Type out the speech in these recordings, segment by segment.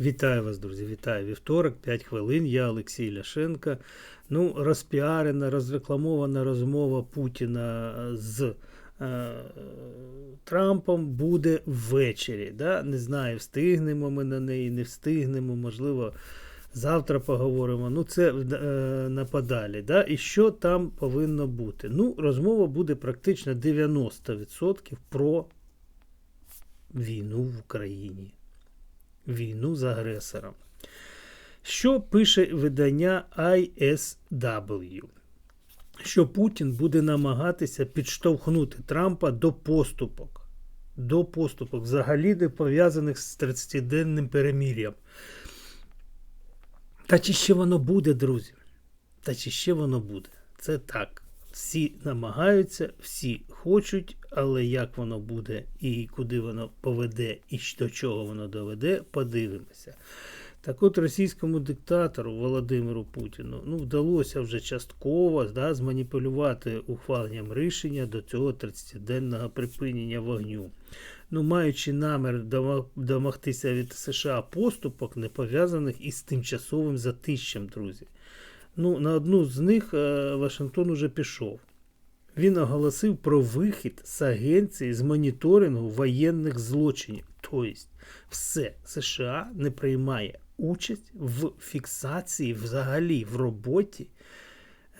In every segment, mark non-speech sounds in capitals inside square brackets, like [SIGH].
Вітаю вас, друзі! Вітаю вівторок, 5 хвилин. Я Олексій Ляшенко. Ну, розпіарена, розрекламована розмова Путіна з е, Трампом буде ввечері. Да? Не знаю, встигнемо ми на неї, не встигнемо, можливо, завтра поговоримо. Ну, це е, нападалі. Да? І що там повинно бути? Ну, розмова буде практично 90% про війну в Україні війну з агресором. Що пише видання ISW? Що Путін буде намагатися підштовхнути Трампа до поступок, до поступок, взагалі не пов'язаних з 30-денним перемір'ям. Та чи ще воно буде, друзі? Та чи ще воно буде? Це так. Всі намагаються, всі хочуть, але як воно буде і куди воно поведе, і до чого воно доведе, подивимося. Так от російському диктатору Володимиру Путіну ну, вдалося вже частково да, зманіпулювати ухваленням рішення до цього 30-денного припинення вогню. Ну, маючи намір домогтися від США поступок, не пов'язаних із тимчасовим затищем, друзі. Ну, На одну з них е, Вашингтон уже пішов. Він оголосив про вихід з агенції з моніторингу воєнних злочинів. Тобто, все США не приймає участь в фіксації взагалі в роботі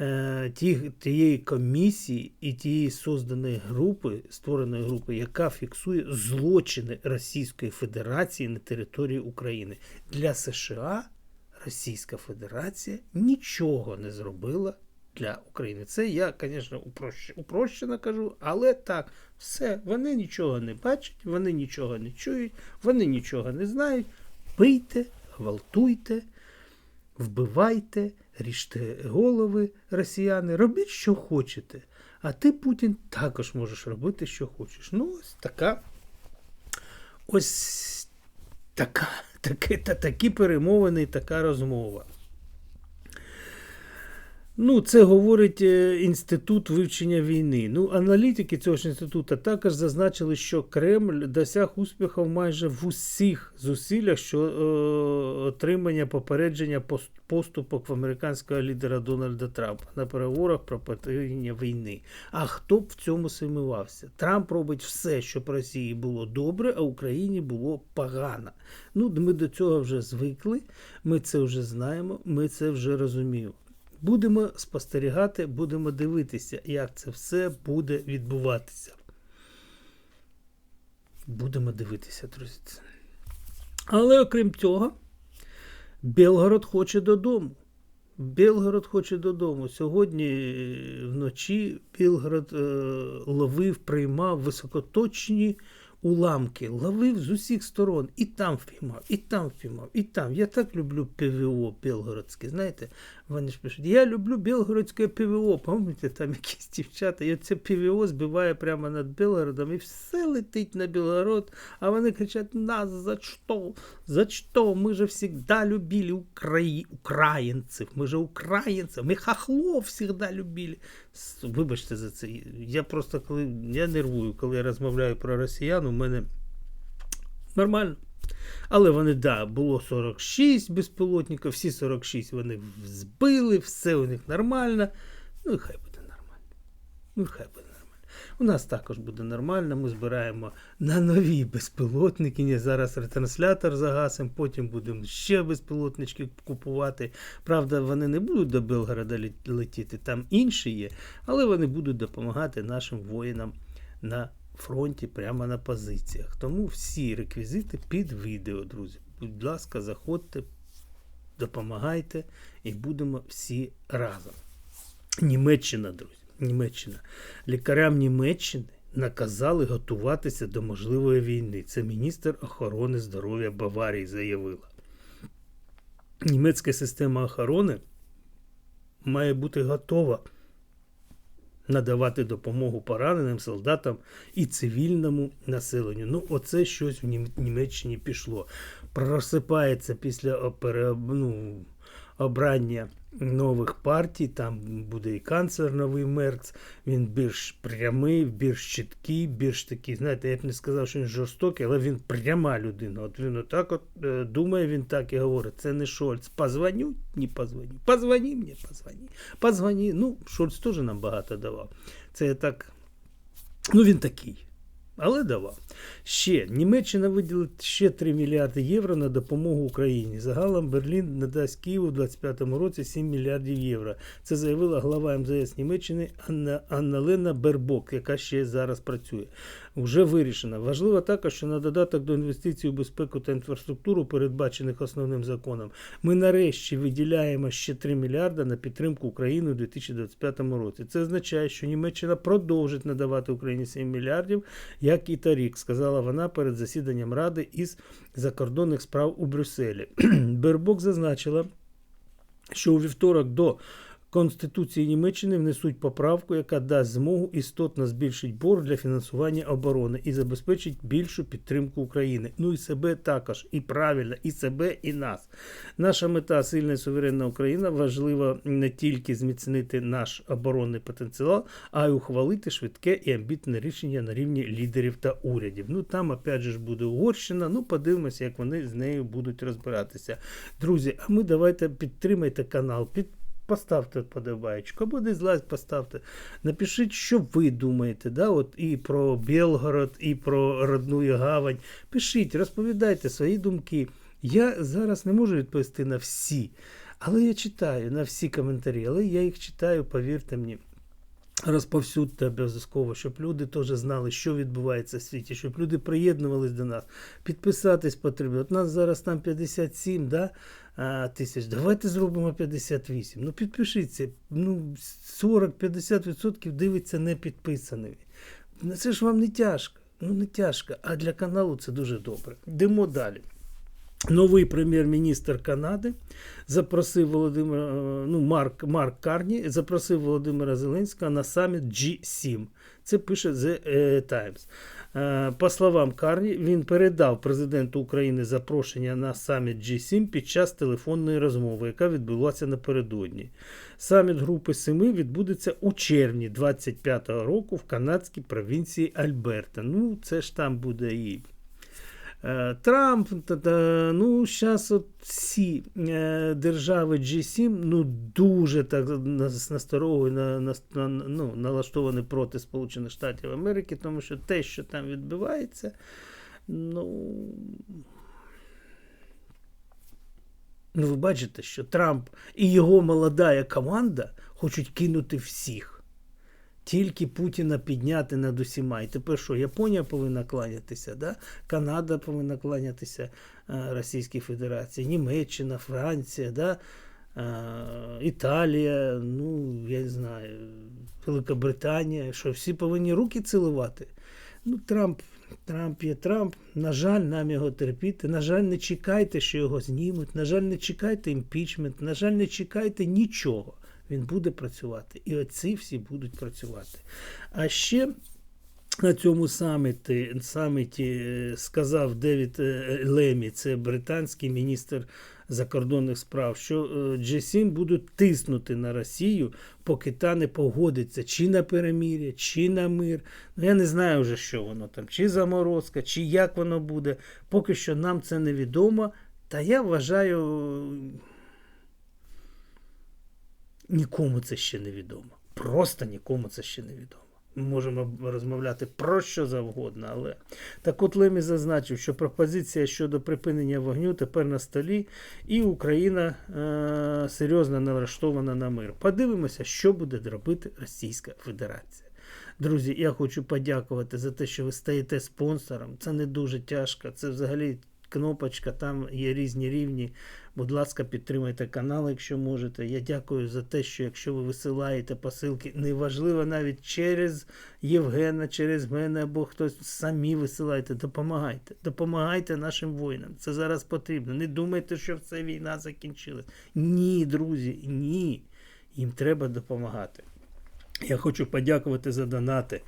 е, ті, тієї комісії і тієї созданої групи, створеної групи, яка фіксує злочини Російської Федерації на території України. Для США Російська Федерація нічого не зробила для України. Це я, звісно, упрощено кажу, але так, все, вони нічого не бачать, вони нічого не чують, вони нічого не знають. Пийте, гвалтуйте, вбивайте, ріжте голови росіяни, робіть, що хочете. А ти, Путін, також можеш робити, що хочеш. Ну, ось така. Ось така, такі, та, такі перемовини така розмова. Ну, це говорить е, інститут вивчення війни. Ну, аналітики цього ж інституту також зазначили, що Кремль досяг успіхів майже в усіх зусиллях що е, отримання попередження поступок в американського лідера Дональда Трампа на переговорах про припинення війни. А хто б в цьому сумнівався? Трамп робить все, щоб Росії було добре, а Україні було погано. Ну, ми до цього вже звикли, ми це вже знаємо, ми це вже розуміємо. Будемо спостерігати, будемо дивитися, як це все буде відбуватися. Будемо дивитися, друзі. Але окрім цього, Белгород хоче додому. Белгород хоче додому. Сьогодні е, вночі Білгород е, ловив, приймав високоточні уламки, ловив з усіх сторон. І там впіймав, і там впіймав, і там. Я так люблю ПВО Білгородське. Знаєте, вони ж пишуть, я люблю Білгородське ПВО. Пам'ятаєте, там якісь дівчата, і це ПВО збиває прямо над Білгородом, і все летить на Білгород, а вони кричать: нас за що? За що? Ми же завжди любили Украї... українців. Ми же українців, ми хахлов завжди любили. Вибачте за це. Я просто коли я нервую, коли я розмовляю про росіян, у мене нормально. Але вони, да, було 46 безпілотників, всі 46 вони збили, все у них нормально. Ну і хай буде нормально. Ну і хай буде. У нас також буде нормально. Ми збираємо на нові безпілотники. Зараз ретранслятор загасимо, потім будемо ще безпілотнички купувати. Правда, вони не будуть до Белгорода летіти, там інші є, але вони будуть допомагати нашим воїнам на фронті прямо на позиціях. Тому всі реквізити під відео, друзі. Будь ласка, заходьте, допомагайте і будемо всі разом. Німеччина, друзі. Німеччина. Лікарям Німеччини наказали готуватися до можливої війни. Це міністр охорони здоров'я Баварії заявила. Німецька система охорони має бути готова надавати допомогу пораненим солдатам і цивільному населенню. Ну, оце щось в Німеччині пішло. Просипається після ну, обрання нових партій. Там буде і канцлер новий Мерц. Він більш прямий, більш чіткий, більш такий, знаєте, я б не сказав, що він жорстокий, але він пряма людина. От він отак от е, думає, він так і говорить. Це не Шольц. Позвоню, не позвоню. Позвони мені, позвони. Позвони. Ну, Шольц теж нам багато давав. Це я так. Ну, він такий. Але давав. Ще Німеччина виділить ще 3 мільярди євро на допомогу Україні. Загалом Берлін надасть Києву у 2025 році 7 мільярдів євро. Це заявила глава МЗС Німеччини Анна, Анна-Лена Бербок, яка ще зараз працює. Вже вирішено. Важливо також, що на додаток до інвестицій у безпеку та інфраструктуру, передбачених основним законом, ми нарешті виділяємо ще 3 мільярди на підтримку України у 2025 році. Це означає, що Німеччина продовжить надавати Україні 7 мільярдів, як і торік, сказала вона перед засіданням Ради із закордонних справ у Брюсселі. [CLEARS THROAT] Бербок зазначила, що у вівторок до Конституції Німеччини внесуть поправку, яка дасть змогу істотно збільшити борг для фінансування оборони і забезпечить більшу підтримку України. Ну і себе також, і правильно, і себе, і нас. Наша мета сильна і суверенна Україна важлива не тільки зміцнити наш оборонний потенціал, а й ухвалити швидке і амбітне рішення на рівні лідерів та урядів. Ну там опять же буде Угорщина. Ну подивимося, як вони з нею будуть розбиратися. Друзі, а ми давайте підтримайте канал. Під Поставте подобаєчку, або дизлайк поставте. Напишіть, що ви думаєте, да, от і про Білгород, і про родну гавань. Пишіть, розповідайте свої думки. Я зараз не можу відповісти на всі, але я читаю на всі коментарі, але я їх читаю, повірте мені. Розповсюдьте обов'язково, щоб люди теж знали, що відбувається в світі, щоб люди приєднувались до нас. Підписатись потрібно. От нас зараз там 57 да, тисяч. Давайте зробимо 58. Ну підпишіться. Ну, 40-50% дивиться не підписаний. Ну, Це ж вам не тяжко. Ну не тяжко. А для каналу це дуже добре. Йдемо далі. Новий прем'єр-міністр Канади запросив Володимира, ну, Марк, Марк Карні запросив Володимира Зеленського на саміт G7. Це пише The Times. Е, По словам Карні, він передав президенту України запрошення на саміт G7 під час телефонної розмови, яка відбулася напередодні. Саміт Групи Семи відбудеться у червні 25-го року в канадській провінції Альберта. Ну, це ж там буде і. Е, Трамп, ну, зараз всі е, держави G7 ну, дуже так насторогою на, на, на, ну, налаштовані проти Сполучених Штатів Америки, тому що те, що там відбувається, ну. Ну, ви бачите, що Трамп і його молода команда хочуть кинути всіх. Тільки Путіна підняти над усіма. І тепер що, Японія повинна кланятися, да? Канада повинна кланятися Російській Федерації, Німеччина, Франція, да? Італія, ну, я не знаю, Великобританія, що всі повинні руки цілувати. Ну, Трамп, Трамп є Трамп. На жаль, нам його терпіти. На жаль, не чекайте, що його знімуть. На жаль, не чекайте імпічмент. На жаль, не чекайте нічого він буде працювати. І оці всі будуть працювати. А ще. На цьому саміті саміті сказав Девід е, Лемі, це британський міністр закордонних справ, що G7 будуть тиснути на Росію, поки та не погодиться чи на перемір'я, чи на мир. Ну я не знаю вже, що воно там, чи заморозка, чи як воно буде. Поки що нам це невідомо. Та я вважаю. Нікому це ще не відомо. Просто нікому це ще не відомо. Ми можемо розмовляти про що завгодно, але так от Лемі зазначив, що пропозиція щодо припинення вогню тепер на столі, і Україна е- серйозно налаштована на мир. Подивимося, що буде робити Російська Федерація. Друзі, я хочу подякувати за те, що ви стаєте спонсором. Це не дуже тяжко. Це взагалі кнопочка, там є різні рівні. Будь ласка, підтримайте канал, якщо можете. Я дякую за те, що якщо ви висилаєте посилки, неважливо навіть через Євгена, через мене або хтось самі висилайте, допомагайте. Допомагайте нашим воїнам. Це зараз потрібно. Не думайте, що все війна закінчилась. Ні, друзі, ні. Їм треба допомагати. Я хочу подякувати за донати.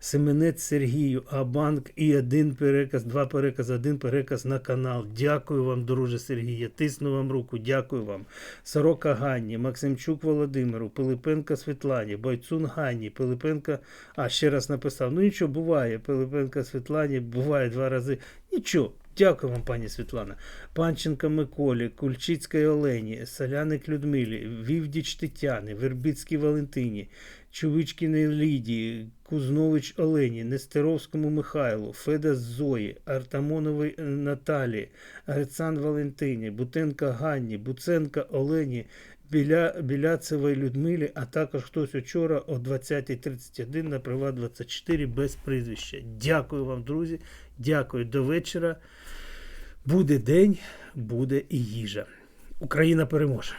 Семенець Сергію, Абанк і один переказ, два перекази, один переказ на канал. Дякую вам, друже Сергія. Тисну вам руку, дякую вам. Сорока Ганні, Максимчук Володимиру, Пилипенка Світлані, Бойцун Ганні, Пилипенка. А, ще раз написав. Ну нічого, буває. Пилипенка Світлані, буває два рази. Нічого. Дякую вам, пані Світлана. Панченка Миколі, Кульчицькій Олені, Соляник Людмилі, Вівдіч Тетяни, Вербицькій Валентині, Чувичкіній Лідії, Кузнович Олені, Нестеровському Михайлу, Феда Зої, Артамоновій Наталії, Грицан Валентині, Бутенка Ганні, Буценка Олені, Біля, Біляцевої Людмилі, а також хтось учора о 20.31 на Приват 24 без прізвища. Дякую вам, друзі. Дякую до вечора. Буде день, буде і їжа. Україна переможе.